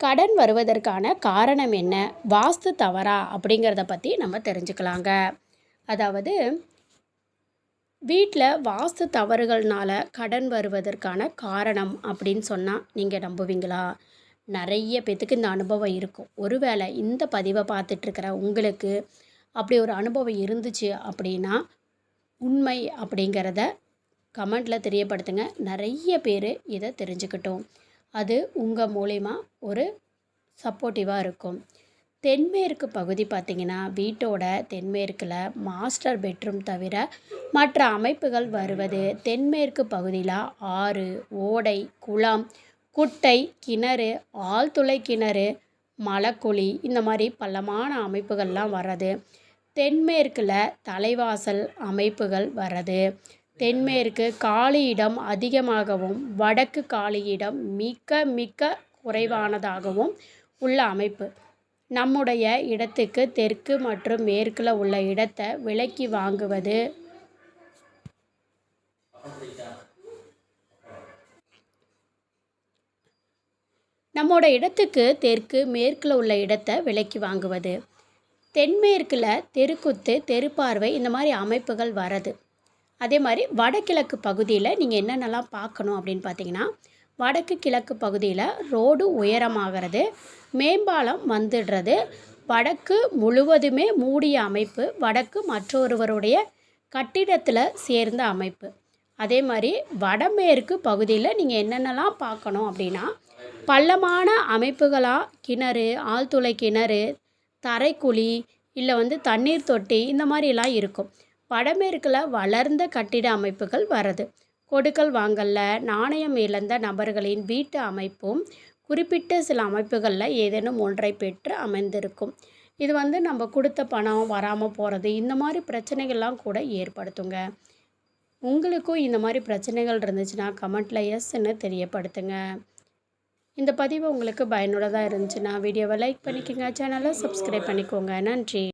கடன் வருவதற்கான காரணம் என்ன? வாஸ்து தவறா? அப்படிங்கிறத பற்றி நம்ம தெரிஞ்சுக்கலாங்க. அதாவது வீட்டில் வாஸ்து தவறுகள்னால கடன் வருவதற்கான காரணம் அப்படின்னு சொன்னால் நீங்கள் நம்புவீங்களா? நிறைய பேத்துக்கு இந்த அனுபவம் இருக்கும். ஒருவேளை இந்த பதிவை பார்த்துட்ருக்கிற உங்களுக்கு அப்படி ஒரு அனுபவம் இருந்துச்சு அப்படின்னா உண்மை அப்படிங்கிறத கமெண்டில் தெரியப்படுத்துங்க. நிறைய பேர் இதை தெரிஞ்சுக்கிட்டோம். அது உங்கள் மூலிமா ஒரு சப்போர்ட்டிவாக இருக்கும். தென்மேற்கு பகுதி பார்த்திங்கன்னா வீட்டோட தென்மேற்கில் மாஸ்டர் பெட்ரூம் தவிர மற்ற அமைப்புகள் வருவது தென்மேற்கு பகுதியில் ஆறு ஓடை குளம் குட்டை கிணறு ஆழ்துளை கிணறு மலக்குழி இந்த மாதிரி பள்ளமான அமைப்புகள்லாம் வர்றது. தென்மேற்கில் தலைவாசல் அமைப்புகள் வர்றது. தென்மேற்கு காலியிடம் அதிகமாகவும் வடக்கு காலியிடம் மிக மிக குறைவானதாகவும் உள்ள அமைப்பு. நம்முடைய இடத்துக்கு தெற்கு மற்றும் மேற்கில் உள்ள இடத்தை விலைக்கு வாங்குவது. நம்மோட இடத்துக்கு தெற்கு மேற்கில் உள்ள இடத்தை விலைக்கு வாங்குவது. தென்மேற்கில் தெருக்குத்து தெருப்பார்வை இந்த மாதிரி அமைப்புகள் வரது. அதே மாதிரி வடகிழக்கு பகுதியில் நீங்கள் என்னென்னலாம் பார்க்கணும் அப்படின்னு பார்த்தீங்கன்னா வடக்கு கிழக்கு பகுதியில் ரோடு உயரமாகிறது மேம்பாலம் வந்துடுறது வடக்கு முழுவதுமே மூடிய அமைப்பு வடக்கு மற்றொருவருடைய கட்டிடத்தில் சேர்ந்த அமைப்பு. அதே மாதிரி வடமேற்கு பகுதியில் நீங்கள் என்னென்னலாம் பார்க்கணும் அப்படின்னா பள்ளமான அமைப்புகளாக கிணறு ஆழ்துளை கிணறு தரைக்குழி இல்லை வந்து தண்ணீர் தொட்டி இந்த மாதிரிலாம் இருக்கும். வடமேற்கில் வளர்ந்த கட்டிட அமைப்புகள் வருது கொடுக்கல் வாங்கல்ல நாணயம் இழந்த நபர்களின் வீட்டு அமைப்பும் குறிப்பிட்ட சில அமைப்புகளில் ஏதேனும் ஒன்றை பெற்று அமைந்திருக்கும். இது வந்து நம்ம கொடுத்த பணம் வராமல் போகிறது இந்த மாதிரி பிரச்சனைகள்லாம் கூட ஏற்படுத்துங்க. உங்களுக்கும் இந்த மாதிரி பிரச்சனைகள் இருந்துச்சுன்னா கமெண்ட்டில் எஸ்ன்னு தெரியப்படுத்துங்க. இந்த பதிவு உங்களுக்கு பயனுள்ளதாக இருந்துச்சுன்னா வீடியோவை லைக் பண்ணிக்கோங்க சேனலை சப்ஸ்கிரைப் பண்ணிக்கோங்க. நன்றி.